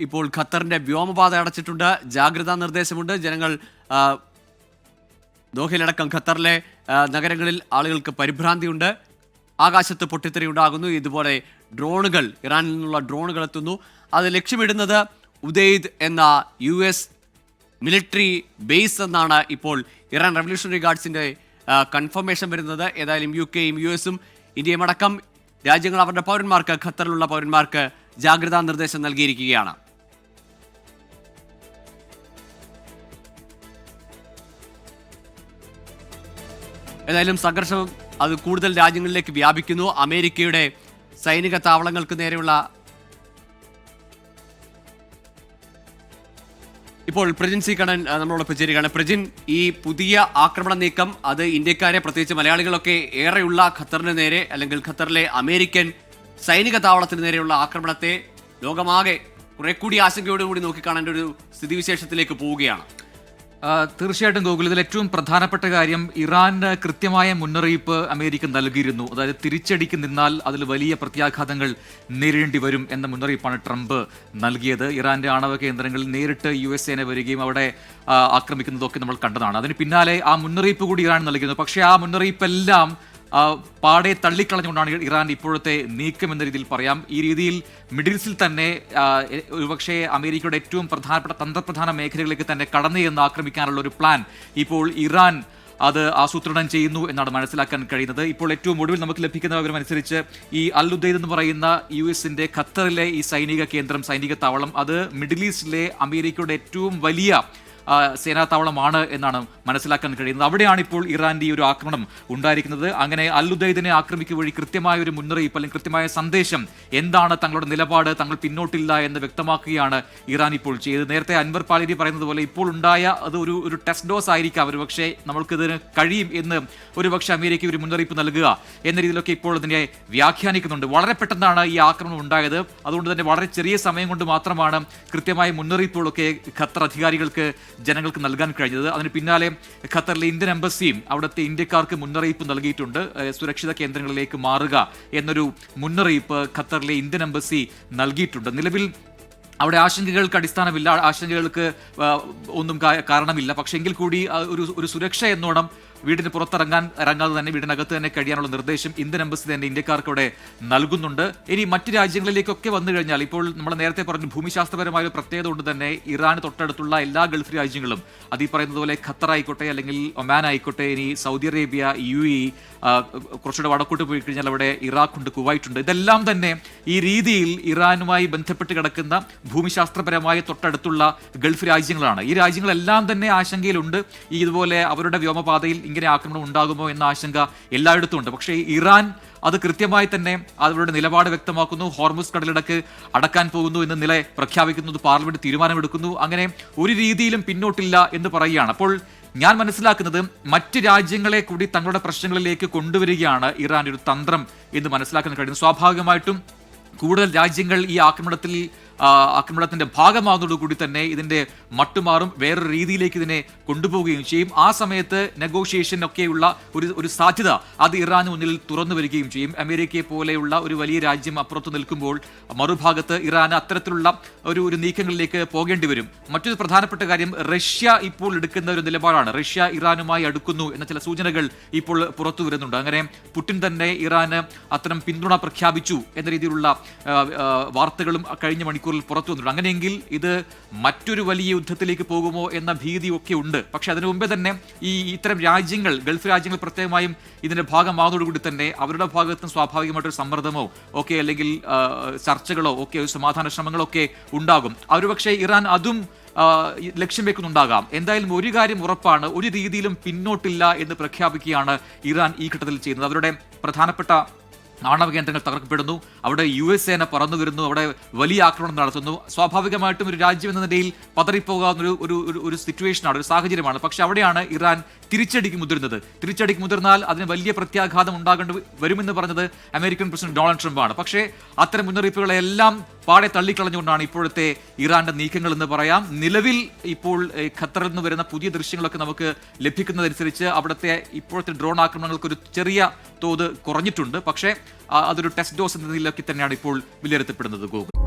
ഇപ്പോൾ ഖത്തറിന്റെ വ്യോമപാത അടച്ചിട്ടുണ്ട്. ജാഗ്രതാ നിർദ്ദേശമുണ്ട്. ജനങ്ങൾ ദോഹയിലടക്കം ഖത്തറിലെ നഗരങ്ങളിൽ ആളുകൾക്ക് പരിഭ്രാന്തിയുണ്ട്. ആകാശത്ത് പൊട്ടിത്തെറി ഉണ്ടാകുന്നു. ഇതുപോലെ ഡ്രോണുകൾ ഇറാനിൽ നിന്നുള്ള ഡ്രോണുകൾ എത്തുന്നു. അത് ലക്ഷ്യമിടുന്നത് ഉദയ്ദ് എന്ന യു എസ് മിലിറ്ററി ബേസ് എന്നാണ് ഇപ്പോൾ ഇറാൻ റവല്യൂഷണറി ഗാർഡ്സിന്റെ കൺഫർമേഷൻ വരുന്നത്. ഏതായാലും യു കെയും യു എസും ഇന്ത്യയും അടക്കം രാജ്യങ്ങൾ അവരുടെ പൗരന്മാർക്ക് ഖത്തറിലുള്ള പൗരന്മാർക്ക് ജാഗ്രതാ നിർദ്ദേശം നൽകിയിരിക്കുകയാണ്. ഏതായാലും സംഘർഷം അത് കൂടുതൽ രാജ്യങ്ങളിലേക്ക് വ്യാപിക്കുന്നു. അമേരിക്കയുടെ സൈനിക താവളങ്ങൾക്ക് നേരെയുള്ള ഇപ്പോൾ പ്രജിൻ സി കണ്ണൻ നമ്മളോട് ചേരുകയാണ്. പ്രജിൻ ഈ പുതിയ ആക്രമണ നീക്കം അത് ഇന്ത്യക്കാരെ പ്രത്യേകിച്ച് മലയാളികളൊക്കെ ഏറെയുള്ള ഖത്തറിന് നേരെ അല്ലെങ്കിൽ ഖത്തറിലെ അമേരിക്കൻ സൈനിക താവളത്തിന് നേരെയുള്ള ആക്രമണത്തെ ലോകമാകെ കുറെ കൂടി ആശങ്കയോടുകൂടി നോക്കിക്കാണേണ്ട ഒരു സ്ഥിതിവിശേഷത്തിലേക്ക് പോവുകയാണ്. തീർച്ചയായിട്ടും ഗോകുൽ ഇതിൽ ഏറ്റവും പ്രധാനപ്പെട്ട കാര്യം ഇറാന് കൃത്യമായ മുന്നറിയിപ്പ് അമേരിക്ക നൽകിയിരുന്നു. അതായത് തിരിച്ചടിക്ക് നിന്നാൽ അതിൽ വലിയ പ്രത്യാഘാതങ്ങൾ നേരിടേണ്ടി വരും എന്ന മുന്നറിയിപ്പാണ് ട്രംപ് നൽകിയത്. ഇറാന്റെ ആണവ കേന്ദ്രങ്ങളിൽ നേരിട്ട് യു എസ് സേന വരികയും അവിടെ ആക്രമിക്കുന്നതൊക്കെ നമ്മൾ കണ്ടതാണ്. അതിന് പിന്നാലെ ആ മുന്നറിയിപ്പ് കൂടി ഇറാൻ നൽകിയിരുന്നു. പക്ഷേ ആ മുന്നറിയിപ്പെല്ലാം പാടെ തള്ളിക്കളഞ്ഞുകൊണ്ടാണ് ഇറാൻ ഇപ്പോഴത്തെ നീക്കം എന്ന രീതിയിൽ പറയാം. ഈ രീതിയിൽ മിഡിൽസിൽ തന്നെ ഒരുപക്ഷെ അമേരിക്കയുടെ ഏറ്റവും പ്രധാനപ്പെട്ട തന്ത്രപ്രധാന മേഖലകളിലേക്ക് തന്നെ കടന്നു ചെന്ന് ആക്രമിക്കാനുള്ള ഒരു പ്ലാൻ ഇപ്പോൾ ഇറാൻ അത് ആസൂത്രണം ചെയ്യുന്നു എന്നാണ് മനസ്സിലാക്കാൻ കഴിയുന്നത്. ഇപ്പോൾ ഏറ്റവും ഒടുവിൽ നമുക്ക് ലഭിക്കുന്ന വിവരം അനുസരിച്ച് ഈ അൽ ഉദൈദ് എന്ന് പറയുന്ന യു എസിന്റെ ഖത്തറിലെ ഈ സൈനിക കേന്ദ്രം സൈനിക താവളം അത് മിഡിൽ ഈസ്റ്റിലെ അമേരിക്കയുടെ ഏറ്റവും വലിയ സേനാതാവളമാണ് എന്നാണ് മനസ്സിലാക്കാൻ കഴിയുന്നത്. അവിടെയാണ് ഇപ്പോൾ ഇറാന്റെ ഈ ഒരു ആക്രമണം ഉണ്ടായിരിക്കുന്നത്. അങ്ങനെ അല്ലുദൈദിനെ ആക്രമിക്കുക വഴി കൃത്യമായ ഒരു മുന്നറിയിപ്പ് അല്ലെങ്കിൽ കൃത്യമായ സന്ദേശം എന്താണ് തങ്ങളുടെ നിലപാട് തങ്ങൾ പിന്നോട്ടില്ല എന്ന് വ്യക്തമാക്കുകയാണ് ഇറാൻ ഇപ്പോൾ ചെയ്തത്. നേരത്തെ അൻവർ പാലിരി പറയുന്നത് പോലെ ഇപ്പോൾ ഉണ്ടായ അത് ഒരു ഒരു ടെസ്റ്റ് ഡോസ് ആയിരിക്കാം. ഒരു പക്ഷേ നമ്മൾക്കിതിന് കഴിയും എന്ന് ഒരു പക്ഷേ അമേരിക്ക ഒരു മുന്നറിയിപ്പ് നൽകുക എന്ന രീതിയിലൊക്കെ ഇപ്പോൾ അതിനെ വ്യാഖ്യാനിക്കുന്നുണ്ട്. വളരെ പെട്ടെന്നാണ് ഈ ആക്രമണം ഉണ്ടായത്. അതുകൊണ്ട് തന്നെ വളരെ ചെറിയ സമയം കൊണ്ട് മാത്രമാണ് കൃത്യമായ മുന്നറിയിപ്പുകളൊക്കെ ഖത്തർ അധികാരികൾക്ക് ജനങ്ങൾക്ക് നൽകാൻ കഴിഞ്ഞത്. അതിന് പിന്നാലെ ഖത്തറിലെ ഇന്ത്യൻ എംബസിയും അവിടുത്തെ ഇന്ത്യക്കാർക്ക് മുന്നറിയിപ്പ് നൽകിയിട്ടുണ്ട്. സുരക്ഷിത കേന്ദ്രങ്ങളിലേക്ക് മാറുക എന്നൊരു മുന്നറിയിപ്പ് ഖത്തറിലെ ഇന്ത്യൻ എംബസി നൽകിയിട്ടുണ്ട്. നിലവിൽ അവിടെ ആശങ്കകൾക്ക് അടിസ്ഥാനമില്ല. ആശങ്കകൾക്ക് ഒന്നും കാരണമില്ല. പക്ഷേ എങ്കിൽ കൂടി ഒരു ഒരു സുരക്ഷ എന്നോണം വീടിന് പുറത്തിറങ്ങാൻ ഇറങ്ങാതെ തന്നെ വീടിനകത്ത് തന്നെ കഴിയാനുള്ള നിർദ്ദേശം ഇന്ത്യൻ എംബസി തന്നെ ഇന്ത്യക്കാർക്ക് അവിടെ നൽകുന്നുണ്ട്. ഇനി മറ്റു രാജ്യങ്ങളിലേക്കൊക്കെ വന്നു കഴിഞ്ഞാൽ ഇപ്പോൾ നമ്മൾ നേരത്തെ പറഞ്ഞു ഭൂമിശാസ്ത്രപരമായ ഒരു പ്രത്യേകത കൊണ്ട് തന്നെ ഇറാൻ തൊട്ടടുത്തുള്ള എല്ലാ ഗൾഫ് രാജ്യങ്ങളും അത് പറയുന്നത് പോലെ ഖത്തർ ആയിക്കോട്ടെ അല്ലെങ്കിൽ ഒമാൻ ആയിക്കോട്ടെ ഇനി സൗദി അറേബ്യ യു ഇ കുറച്ചുകൂടെ വടക്കോട്ട് പോയി കഴിഞ്ഞാൽ അവിടെ ഇറാഖ് ഉണ്ട് ഇതെല്ലാം തന്നെ ഈ രീതിയിൽ ഇറാനുമായി ബന്ധപ്പെട്ട് കിടക്കുന്ന ഭൂമിശാസ്ത്രപരമായ തൊട്ടടുത്തുള്ള ഗൾഫ് രാജ്യങ്ങളാണ്. ഈ രാജ്യങ്ങളെല്ലാം തന്നെ ആശങ്കയിലുണ്ട്. ഈ ഇതുപോലെ അവരുടെ വ്യോമപാതയിൽ ഇങ്ങനെ ആക്രമണം ഉണ്ടാകുമോ എന്ന ആശങ്ക എല്ലായിടത്തും ഉണ്ട്. പക്ഷേ ഇറാൻ അത് കൃത്യമായി തന്നെ അവരുടെ നിലപാട് വ്യക്തമാക്കുന്നു. ഹോർമുസ് കടലിടക്ക് അടക്കാൻ പോകുന്നു എന്ന നില പ്രഖ്യാപിക്കുന്നത് പാർലമെന്റ് തീരുമാനമെടുക്കുന്നു. അങ്ങനെ ഒരു രീതിയിലും പിന്നോട്ടില്ല എന്ന് പറയുകയാണ്. അപ്പോൾ ഞാൻ മനസ്സിലാക്കുന്നത് മറ്റ് രാജ്യങ്ങളെ കൂടി തങ്ങളുടെ പ്രശ്നങ്ങളിലേക്ക് കൊണ്ടുവരികയാണ് ഇറാൻ ഒരു തന്ത്രം എന്ന് മനസ്സിലാക്കാൻ കഴിയുന്നത് സ്വാഭാവികമായിട്ടും കൂടുതൽ രാജ്യങ്ങൾ ഈ ആക്രമണത്തിൽ ആക്രമണത്തിന്റെ ഭാഗമാകുന്നതോടുകൂടി തന്നെ ഇതിന്റെ മട്ടുമാറും വേറൊരു രീതിയിലേക്ക് ഇതിനെ കൊണ്ടുപോവുകയും ചെയ്യും. ആ സമയത്ത് നെഗോഷിയേഷൻ ഒക്കെയുള്ള ഒരു ഒരു സാധ്യത അത് ഇറാന് മുന്നിൽ തുറന്നു വരികയും ചെയ്യും. അമേരിക്കയെ പോലെയുള്ള ഒരു വലിയ രാജ്യം അപ്പുറത്ത് നിൽക്കുമ്പോൾ മറുഭാഗത്ത് ഇറാൻ അത്തരത്തിലുള്ള ഒരു ഒരു നീക്കങ്ങളിലേക്ക് പോകേണ്ടി വരും. മറ്റൊരു പ്രധാനപ്പെട്ട കാര്യം റഷ്യ ഇപ്പോൾ എടുക്കുന്ന ഒരു നിലപാടാണ്. റഷ്യ ഇറാനുമായി അടുക്കുന്നു എന്ന ചില സൂചനകൾ ഇപ്പോൾ പുറത്തു വരുന്നുണ്ട്. അങ്ങനെ പുടിൻ തന്നെ ഇറാന് അത്തരം പിന്തുണ പ്രഖ്യാപിച്ചു എന്ന രീതിയിലുള്ള വാർത്തകളും കഴിഞ്ഞ മണിക്കൂറിൽ പുറത്തു അങ്ങനെയെങ്കിൽ ഇത് മറ്റൊരു വലിയ യുദ്ധത്തിലേക്ക് പോകുമോ എന്ന ഭീതി ഒക്കെ ഉണ്ട്. പക്ഷെ അതിനു മുമ്പേ തന്നെ ഈ ഇത്തരം രാജ്യങ്ങൾ ഗൾഫ് രാജ്യങ്ങൾ പ്രത്യേകമായും ഇതിന്റെ ഭാഗമാകുന്നതോടുകൂടി തന്നെ അവരുടെ ഭാഗത്തും സ്വാഭാവികമായിട്ടൊരു സമ്മർദ്ദമോ ഒക്കെ അല്ലെങ്കിൽ ചർച്ചകളോ ഒക്കെ ഒരു സമാധാന ശ്രമങ്ങളോ ഒക്കെ ഉണ്ടാകും. അവർ പക്ഷേ ഇറാൻ അതും ലക്ഷ്യം വെക്കുന്നുണ്ടാകാം. എന്തായാലും ഒരു കാര്യം ഉറപ്പാണ് ഒരു രീതിയിലും പിന്നോട്ടില്ല എന്ന് പ്രഖ്യാപിക്കുകയാണ് ഇറാൻ ഈ ഘട്ടത്തിൽ ചെയ്യുന്നത്. അവരുടെ പ്രധാനപ്പെട്ട ആണവ കേന്ദ്രങ്ങൾ തകർക്കപ്പെടുന്നു. അവിടെ യു എസ് സേന പറന്നു വരുന്നു. അവിടെ വലിയ ആക്രമണം നടത്തുന്നു. സ്വാഭാവികമായിട്ടും ഒരു രാജ്യം എന്ന നിലയിൽ പതറിപ്പോകാവുന്ന ഒരു ഒരു ഒരു- സിറ്റുവേഷനാണ് ഒരു സാഹചര്യമാണ്. പക്ഷെ അവിടെയാണ് ഇറാൻ തിരിച്ചടിക്ക് മുതിർന്നത്. തിരിച്ചടിക്ക് മുതിർന്നാൽ അതിന് വലിയ പ്രത്യാഘാതം ഉണ്ടാകേണ്ടി വരുമെന്ന് പറഞ്ഞത് അമേരിക്കൻ പ്രസിഡന്റ് ഡൊണാൾഡ് ട്രംപാണ്. പക്ഷേ അത്തരം മുന്നറിയിപ്പുകളെല്ലാം പാടെ തള്ളിക്കളഞ്ഞുകൊണ്ടാണ് ഇപ്പോഴത്തെ ഇറാന്റെ നീക്കങ്ങൾ എന്ന് പറയാം. നിലവിൽ ഇപ്പോൾ ഖത്തറിൽ നിന്ന് വരുന്ന പുതിയ ദൃശ്യങ്ങളൊക്കെ നമുക്ക് ലഭിക്കുന്നതനുസരിച്ച് അവിടുത്തെ ഇപ്പോഴത്തെ ഡ്രോൺ ആക്രമണങ്ങൾക്ക് ഒരു ചെറിയ തോത് കുറഞ്ഞിട്ടുണ്ട്. പക്ഷേ അതൊരു ടെസ്റ്റ് ഡോസ് എന്ന നിലയ്ക്ക് തന്നെയാണ് ഇപ്പോൾ വിലയിരുത്തപ്പെടുന്നത് ഗോകുൽ.